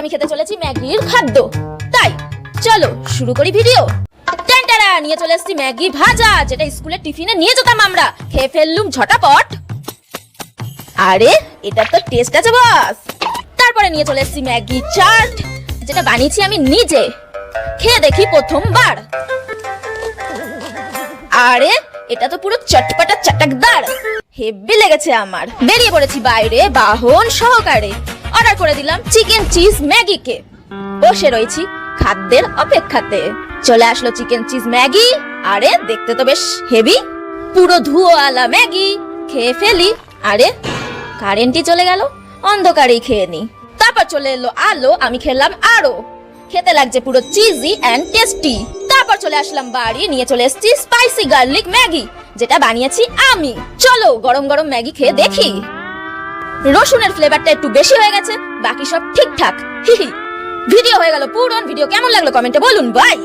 আমি খেতে চলেছি ম্যাগির খাদ্য। তাই, চলো, শুরু করি ভিডিও। নিয়ে চলে এসেছি ম্যাগি ভাজা, যেটা স্কুলের টিফিনে নিয়ে যেতাম আমরা। খেয়ে ফেললুম ঝটাপট। আরে, এটা তো টেস্ট আছে, বস। তারপরে নিয়ে চলে এসেছি ম্যাগি চাট, যেটা বানিয়েছি আমি নিজে। খেয়ে দেখি প্রথমবার। আরে, এটা তো পুরো চটপটা চটকদার। হেব্বি লেগেছে আমার। বেরিয়ে পড়েছি বাইরে, বাহন সহকারে। অর্ডার করে দিলাম চিকেন চিজ ম্যাগিকে বসে রয়েছি খাদ্যের অপেক্ষাতে। চলে আসলো চিকেন চিজ ম্যাগি আরে, দেখতে তো বেশ হেভি পুরো ধুয়োওয়ালা ম্যাগি খেয়ে ফেলি। আরে কারেন্টই চলে গেল। অন্ধকারেই খেয়ে নি। তারপর চলে এলো আলো, আমি খেলাম আরও। খেতে লাগছে পুরো চিজি অ্যান্ড টেস্টি তারপর চলে আসলাম বাড়ি, নিয়ে চলে এসেছি স্পাইসি গার্লিক ম্যাগি যেটা বানিয়েছি আমি। চলো, গরম গরম ম্যাগি খেয়ে দেখি। রসুনের ফ্লেভারটা একটু বেশি হয়ে গেছে, বাকি সব ঠিকঠাক। ভিডিও হয়ে গেল পুরন, ভিডিও কেমন লাগল কমেন্টে বলুন, বাই